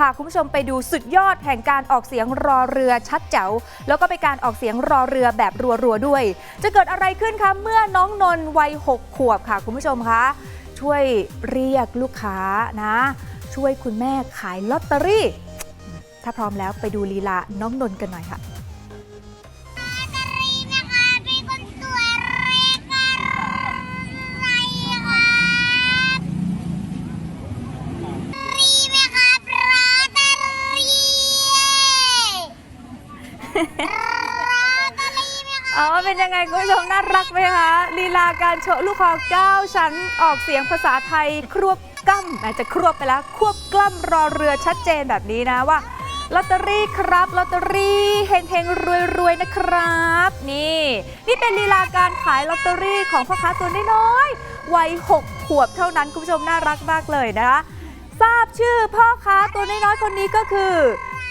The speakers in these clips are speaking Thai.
พาคุณผู้ชมไปดูสุดยอดแห่งการออกเสียงรอเรือชัดแจ๋วแล้วก็เป็นการออกเสียงรอเรือแบบรัวๆด้วย จะเกิดอะไรขึ้นคะเมื่อน้องนนท์วัย6ขวบค่ะคุณผู้ชมคะช่วยเรียกลูกค้านะ ช่วยคุณแม่ขายลอตเตอรี่ ถ้าพร้อมแล้วไปดูลีลาน้องนนท์กันหน่อยค่ะ อ๋อเป็นยังไงคุณผู้ชมน่ารักไหมคะลีลาการโชว์ลูกคอ9ชั้นออกเสียงภาษาไทยครวบกล้ำอาจจะครวบไปแล้ว ควบกล้ำรอเรือชัดเจนแบบนี้นะว่าลอตเตอรี่ครับลอตเตอรี่เฮงเฮงรวยรวยๆนะครับ นี่ นี่เป็นลีลาการขายลอตเตอรี่ของพ่อค้าตัวน้อยๆวัย6ขวบเท่านั้นคุณผู้ชมน่ารักมากเลยนะคะ ทราบชื่อพ่อค้าตัวน้อยๆคนนี้ก็คือ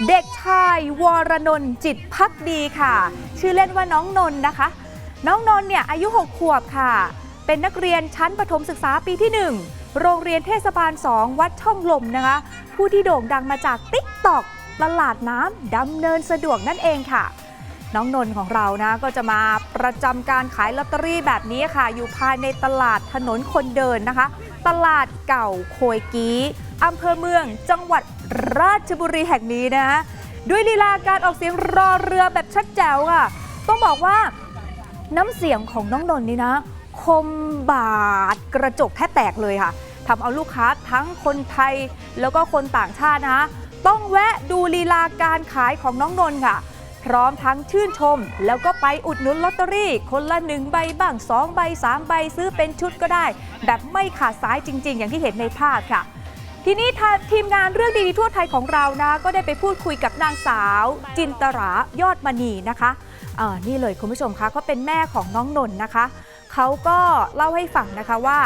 เด็กชายวรนนท์จิตพักดีค่ะ ชื่อเล่นว่าน้องนนท์นะคะ น้องนนท์เนี่ยอายุ 6 ขวบค่ะ เป็นนักเรียนชั้นประถมศึกษาปีที่ 1 โรงเรียนเทศบาล 2 วัดช่องลมนะคะ ผู้ที่โด่งดังมาจากติ๊กตอกตลาดน้ำดำเนินสะดวกนั่นเองค่ะ น้องนนท์ของเรานะก็จะมาประจำการขายลอตเตอรี่แบบนี้ค่ะ อยู่ภายในตลาดถนนคนเดินนะคะ ตลาด เก่าโคยกีอำเภอเมือง จังหวัดราชบุรีแห่งนี้นะด้วยลีลาการออกเสียงรอเรือแบบชัดแจ๋วค่ะ ต้องบอกว่าน้ำเสียงของน้องนนนี่นะ คมบาดกระจกแทบแตกเลยค่ะทำเอาลูกค้าทั้งคนไทยแล้วก็คนต่างชาตินะคะต้องแวะดูลีลาการขายของน้องนนค่ะ ร้อมทั้งชื่นชม แล้วก็ไปอุดหนุนลอตเตอรี่ คนละหนึ่งใบบ้างสองใบสามใบซื้อเป็นชุดก็ได้ แบบไม่ขาดสายจริง ๆ อย่างที่เห็นในภาพค่ะทีนี้ทีมงานเรื่องดีๆทั่วไทยของเรานะก็ได้ไปพูดคุยกับนางสาว จินตรายอดมณีนะคะเออนี่เลยคุณผู้ชมคะก็เป็นแม่ของน้องนนท์นะคะเขาก็เล่าให้ฟังนะคะว่า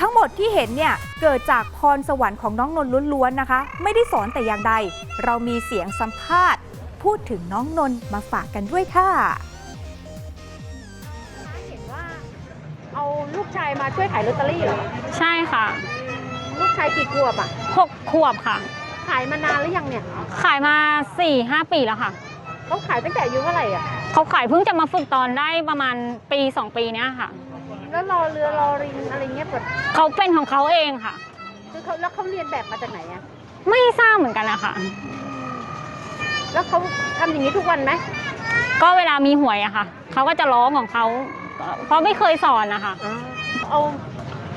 ทั้งหมดที่เห็นเนี่ยเกิดจากพรสวรรค์ของน้องนนท์ล้วนๆนะคะ ไม่ได้สอนแต่อย่างใด เรามีเสียงสัมภาษณ์ พูดถึงน้องนนท์มาฝากกันด้วยค่ะเห็นว่าเอาลูกชายมาช่วยขายลอตเตอรี่เหรอ ใช่ค่ะ ลูกชายกี่ขวบอะ หกขวบค่ะ ขายมานานหรือยังเนี่ย ขายมา4ี่ห้าปีแล้วค่ะ เขาขายตั้งแต่อายุเท่าไหร่อะ เขาขายเพิ่งจะมาฝึกตอนได้ประมาณปี 2 ปีเนี้ยค่ะ แล้วรอเรือรอริงอะไรเงี้ยแบบเขาเป็นของเขาเองค่ะ คือเขาแล้วเขาเรียนแบบมาจากไหนอะ ไม่ทราบเหมือนกันนะคะ แล้วเขาทำอย่างนี้ทุกวันไหมก็เวลามีหวยอะค่ะเขาก็จะร้องของเขาก็เพราะไม่เคยสอนนะคะเอา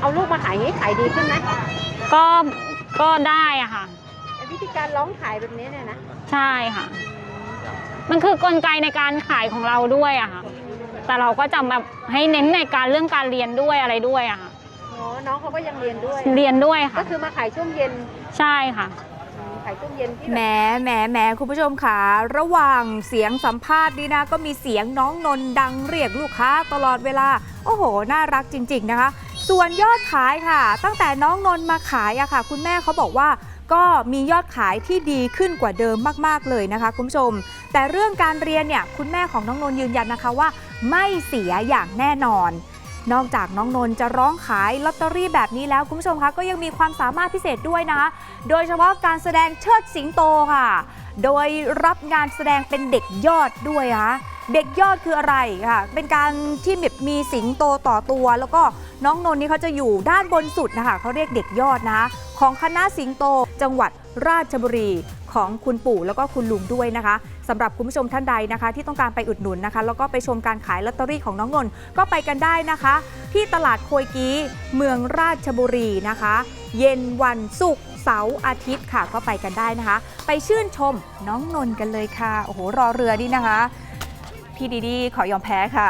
เอาลูกมาขายให้ขายดีขึ้นไหมก็ก็ได้อะค่ะไอ้วิธีการร้องขายแบบนี้เนี่ยนะใช่ค่ะ มันคือกลไกในการขายของเราด้วยอะค่ะ แต่เราก็จะแบบให้เน้นในการเรื่องการเรียนด้วยอะไรด้วยอะค่ะอ๋อน้องเขาก็ยังเรียนด้วย เรียนด้วยก็ค่ะคือมาขายช่วงเย็นใช่ค่ะอืม ขายช่วงเย็นที่แหมแหมแหมคุณผู้ชมค่ะระหว่างเสียงสัมภาษณ์นี่นะ ก็มีเสียงน้องนนท์ดังเรียกลูกค้าตลอดเวลา โอ้โห น่ารักจริง ๆ นะคะ ส่วนยอดขายค่ะ ตั้งแต่น้องนนท์มาขายอะค่ะ คุณแม่เขาบอกว่าก็มียอดขายที่ดีขึ้นกว่าเดิมมาก ๆ เลยนะคะ คุณผู้ชม แต่เรื่องการเรียนเนี่ยคุณแม่ของน้องนนท์ยืนยันนะคะว่า ไม่เสียอย่างแน่นอน นอกจากน้องนนท์จะร้องขายลอตเตอรี่แบบนี้แล้วคุณผู้ชมคะก็ยังมีความสามารถพิเศษด้วยนะคะโดยเฉพาะการแสดงเชิดสิงโตค่ะ โดยรับงานแสดงเป็นเด็กยอดด้วยนะคะเด็กยอดคืออะไรค่ะ เป็นการที่แบบมีสิงโตต่อตัว แล้วก็น้องนนท์นี่เขาจะอยู่ด้านบนสุดนะคะเขาเรียกเด็กยอดนะคะของคณะสิงโตจังหวัดราชบุรีของคุณปู่แล้วก็คุณลุงด้วยนะคะ สำหรับคุณผู้ชมท่านใดนะคะ ที่ต้องการไปอุดหนุนนะคะ แล้วก็ไปชมการขายลอตเตอรี่ของน้องนนท์ก็ไปกันได้นะคะ ที่ตลาดโคยกีเมืองราชบุรีนะคะ เย็นวันศุกร์เสาร์อาทิตย์ค่ะก็ไปกันได้นะคะ ไปชื่นชมน้องนนท์กันเลยค่ะโอ้โหรอเรือนี่นะคะ พี่ดีดีขอยอมแพ้ค่ะ